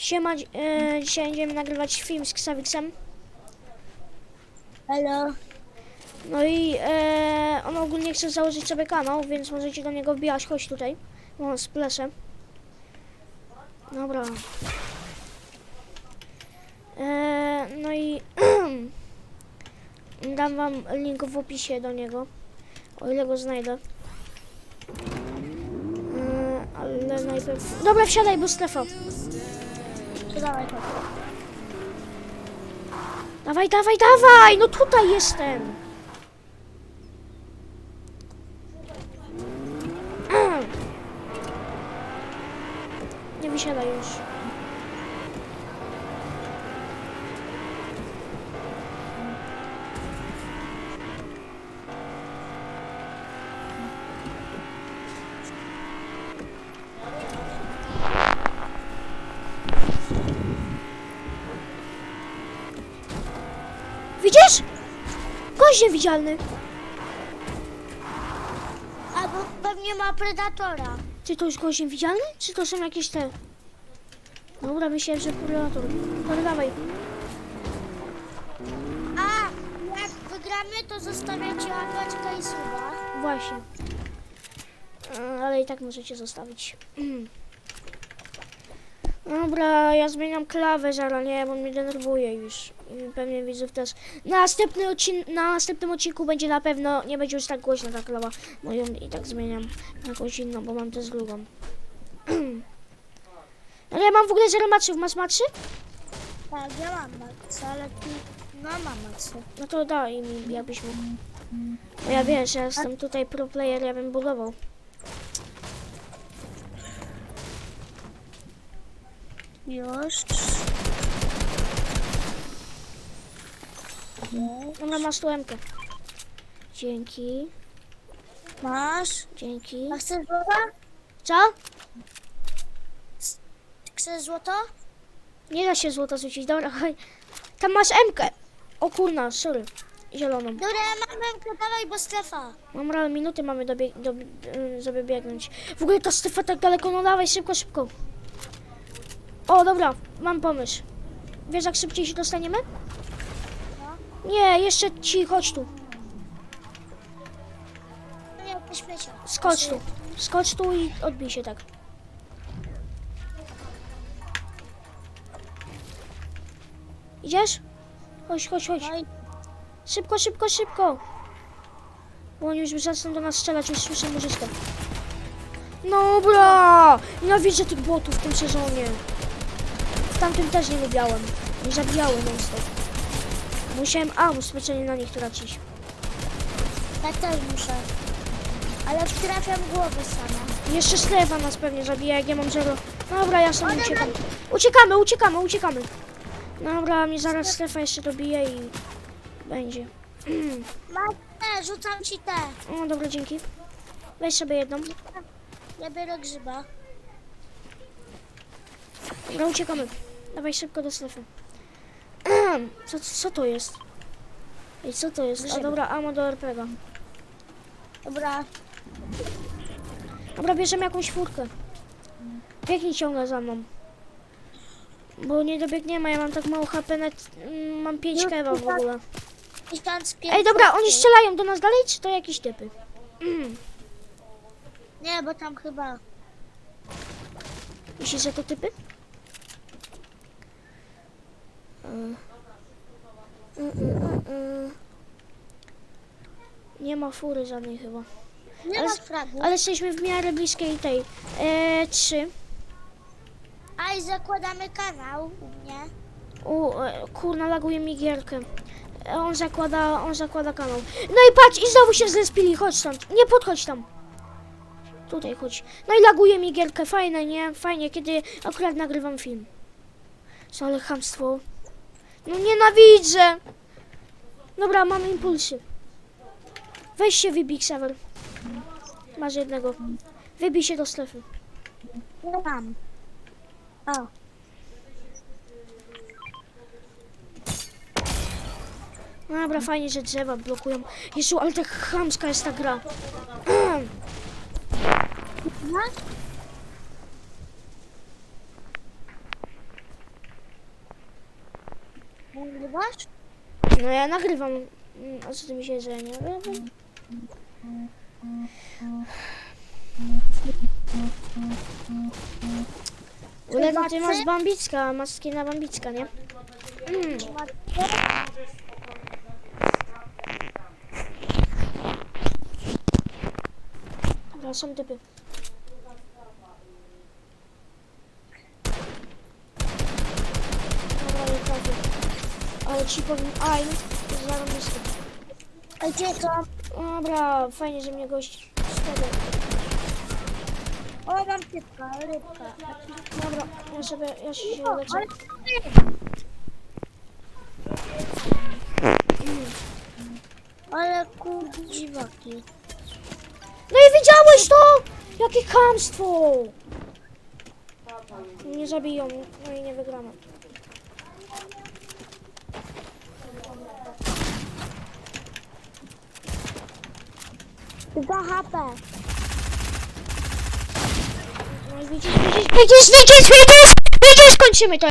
Siema, e, dzisiaj będziemy nagrywać film z Xavixem. Halo. No i e, on ogólnie chce założyć sobie kanał, więc możecie do niego wbijać. Chodź tutaj. O, spleszę. Dobra. E, no i dam wam link w opisie do niego, o ile go znajdę. E, ale najpierw... Dobra, wsiadaj, bo strefa. Dawaj. Dawaj, dawaj, dawaj! No tutaj jestem! Mm. Nie wysiadaj już. Widzisz? Gość niewidzialny. Albo pewnie ma predatora. Czy to już gość niewidzialny? Czy to są jakieś te... Dobra, myślałem, że predator. Dobra, dawaj. A, jak wygramy, to zostawiacie łapeczkę i suba. Właśnie. E, Ale i tak możecie zostawić. Dobra, ja zmieniam klawę zaraz, nie, bo mnie denerwuje już. I pewnie widzów też. Następny odcin- na następnym odcinku będzie na pewno, nie będzie już tak głośna ta klawa. Bo ją i tak zmieniam na jakąś inną, bo mam też drugą. Ale ja mam w ogóle zero maczów. Masz maczy? Tak, ja mam maksy, ale tu... No mam maksy. No to daj mi, jakbyś mógł. Bo ja wiesz, ja jestem tutaj pro player, ja bym budował. Już. Ona ma stułemkę. Dzięki, Masz. dzięki. A chcesz złota? Co? Chcesz złoto? Nie da się złota rzucić, dobra, chodź. Tam masz Mkę. O kurna, sorry. Zieloną. Dobra, ja mam rękę, dawaj, bo strefa. Mam ale minuty mamy do, bieg- do, y, żeby biegnąć. W ogóle ta strefa tak daleko, no dawaj, szybko, szybko. O, dobra, mam pomysł. Wiesz jak szybciej się dostaniemy? Nie, jeszcze ci, chodź tu. Nie. Skocz tu. Skocz tu i odbij się tak. Idziesz? Chodź, chodź, chodź. No Szybko, szybko, szybko. Bo oni już zaczną do nas strzelać, już słyszę muzykę. Dobra! Nienawidzę tych botów w tym sezonie. Tamtym też nie lubiałem. Nie zabijały non stop. Musiałem ammo specjalnie na nich tracić. tak też muszę. Ale trafiam głowę sama. Jeszcze strefa nas pewnie zabija, jak ja mam zero. Dobra, ja sobie uciekam. Uciekamy, uciekamy, uciekamy. Dobra, mnie zaraz strefa jeszcze dobije i będzie. Masz te, rzucam ci te. O, dobra, dzięki. Weź sobie jedną. Ja biorę grzyba. Dobra, uciekamy. Dawaj szybko do strefy. Co, co to jest? Ej, co to jest? A dobra, ammo do RPG. Dobra, Dobra, bierzemy jakąś furkę. Biegnij ciągle za mną. Bo nie dobiegniemy, ja mam tak mało HP, net, mm, mam 5 Już kewa w ogóle. 1500. Ej, dobra, oni strzelają do nas dalej, czy to jakieś typy? Nie, bo tam chyba. Myślisz, że to typy? Nie ma fury żadnej chyba. Nie Ale- ma fragu. Ale jesteśmy w miarę bliskiej tej. E, trzy. A i zakładamy kanał u mnie. U, e, kurna, laguje mi gierkę. E, On zakłada, on zakłada kanał. No i patrz, i znowu się zlespili, chodź stąd. Nie podchodź tam. Tutaj chodź. No i laguje mi gierkę, fajne, nie? Fajnie, kiedy akurat nagrywam film. Co, ale chamstwo. No nienawidzę. Dobra, mam impulsy. Weź się wybij, Xaver. Masz jednego. Wybij się do strefy. Nie mam. O. Dobra, fajnie, że drzewa blokują. Jezu, ale tak chamska jest ta gra. Nagrywasz? No ja nagrywam. Mm, A co ty mi się że nie nagrywam? No ty masz bambicka, masz skina bambicka, nie? Mm. Dobra, są typy. Dobra, nie trafię. Ale ci powiem... Aj, zarąbisty. Uciekam. Dobra, fajnie, że mnie gość stawia. O, mam typka, rybka. Dobra, ja sobie, ja się O, leczę. ale Ale kurde dziwaki. No i widziałeś to? Jakie chamstwo! Nie zabiją, no i nie wygramy. Dwa HP. No i widzisz, widzisz, widzisz, widzisz, widzisz! Widzisz, kończymy to!